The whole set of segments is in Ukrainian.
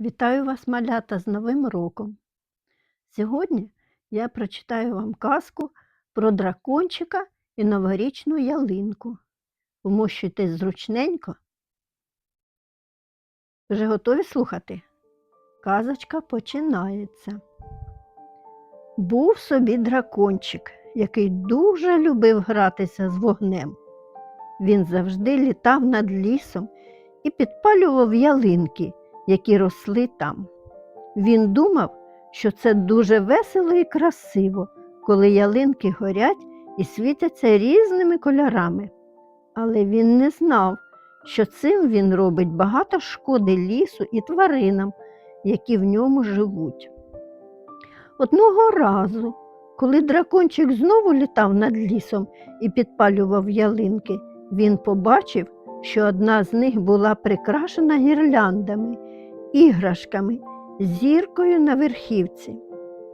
Вітаю вас, малята, з Новим роком! Сьогодні я прочитаю вам казку про дракончика і новорічну ялинку. Вмощуйтесь зручненько. Вже готові слухати? Казочка починається. Був собі дракончик, який дуже любив гратися з вогнем. Він завжди літав над лісом і підпалював ялинки які росли там. Він думав, що це дуже весело і красиво, коли ялинки горять і світяться різними кольорами. Але він не знав, що цим він робить багато шкоди лісу і тваринам, які в ньому живуть. Одного разу, коли дракончик знову літав над лісом і підпалював ялинки, він побачив, що одна з них була прикрашена гірляндами іграшками, зіркою на верхівці.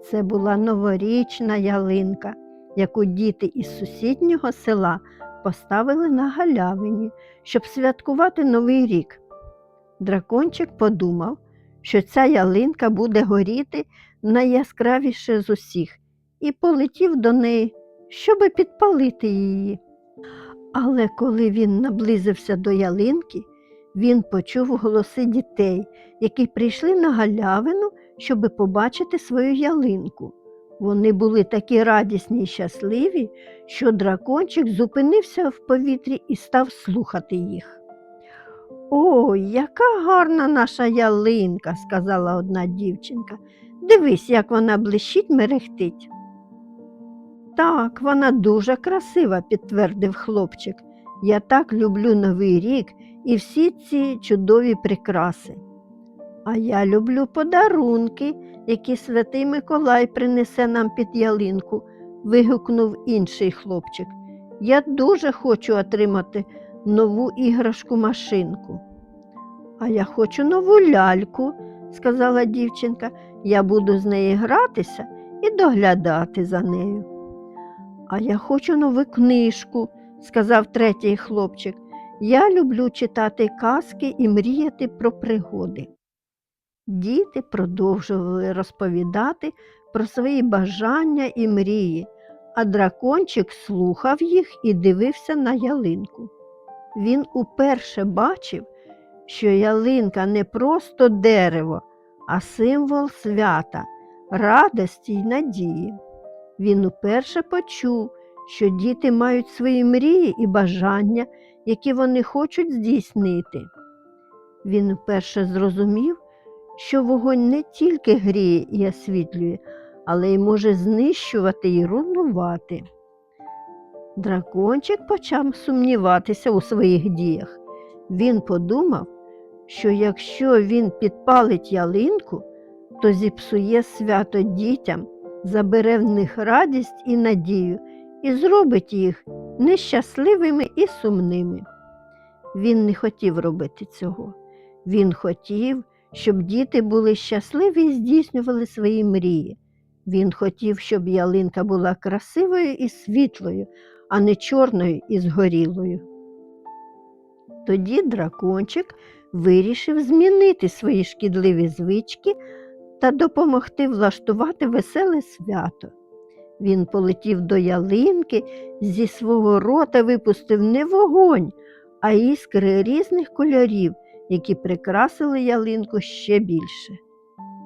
Це була новорічна ялинка, яку діти із сусіднього села поставили на галявині, щоб святкувати Новий рік. Дракончик подумав, що ця ялинка буде горіти найяскравіше з усіх, і полетів до неї, щоби підпалити її. Але коли він наблизився до ялинки, він почув голоси дітей, які прийшли на галявину, щоби побачити свою ялинку. Вони були такі радісні й щасливі, що дракончик зупинився в повітрі і став слухати їх. Ой, яка гарна наша ялинка, сказала одна дівчинка. Дивись, як вона блищить мерехтить. Так, вона дуже красива, підтвердив хлопчик. Я так люблю Новий рік і всі ці чудові прикраси. А я люблю подарунки, які святий Миколай принесе нам під ялинку, вигукнув інший хлопчик. Я дуже хочу отримати нову іграшку машинку. А я хочу нову ляльку, сказала дівчинка. Я буду з нею гратися і доглядати за нею. А я хочу нову книжку, сказав третій хлопчик. Я люблю читати казки і мріяти про пригоди. Діти продовжували розповідати про свої бажання і мрії, а дракончик слухав їх і дивився на ялинку. Він уперше бачив, що ялинка не просто дерево, а символ свята, радості й надії. Він уперше почув, що діти мають свої мрії і бажання, які вони хочуть здійснити. Він вперше зрозумів, що вогонь не тільки гріє і освітлює, але й може знищувати і руйнувати. Дракончик почав сумніватися у своїх діях. Він подумав, що якщо він підпалить ялинку, то зіпсує свято дітям, забере в них радість і надію і зробить їх нещасливими і сумними. Він не хотів робити цього. Він хотів, щоб діти були щасливі і здійснювали свої мрії. Він хотів, щоб ялинка була красивою і світлою, а не чорною і згорілою. Тоді дракончик вирішив змінити свої шкідливі звички та допомогти влаштувати веселе свято. Він полетів до ялинки, зі свого рота випустив не вогонь, а іскри різних кольорів, які прикрасили ялинку ще більше.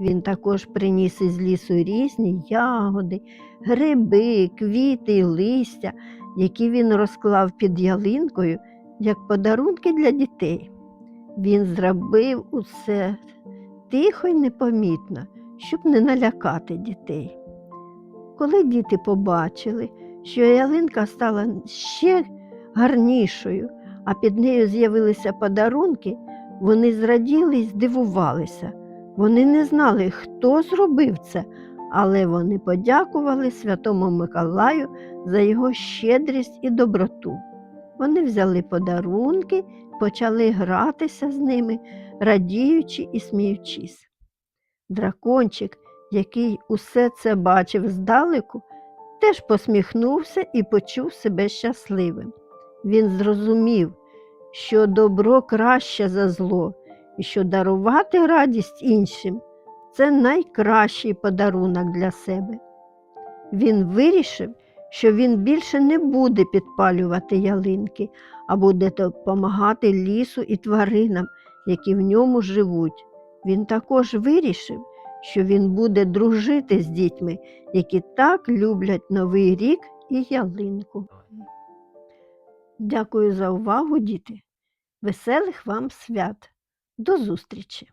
Він також приніс із лісу різні ягоди, гриби, квіти й листя, які він розклав під ялинкою як подарунки для дітей. Він зробив усе тихо й непомітно, щоб не налякати дітей. Коли діти побачили, що ялинка стала ще гарнішою, а під нею з'явилися подарунки, вони зраділи й здивувалися. Вони не знали, хто зробив це, але вони подякували Святому Миколаю за його щедрість і доброту. Вони взяли подарунки, почали гратися з ними, радіючи і сміючись. Дракончик, який усе це бачив здалеку, теж посміхнувся і почув себе щасливим. Він зрозумів, що добро краще за зло, і що дарувати радість іншим це найкращий подарунок для себе. Він вирішив, що він більше не буде підпалювати ялинки, а буде допомагати лісу і тваринам, які в ньому живуть. Він також вирішив, що він буде дружити з дітьми, які так люблять Новий рік і ялинку. Дякую за увагу, діти. Веселих вам свят. До зустрічі!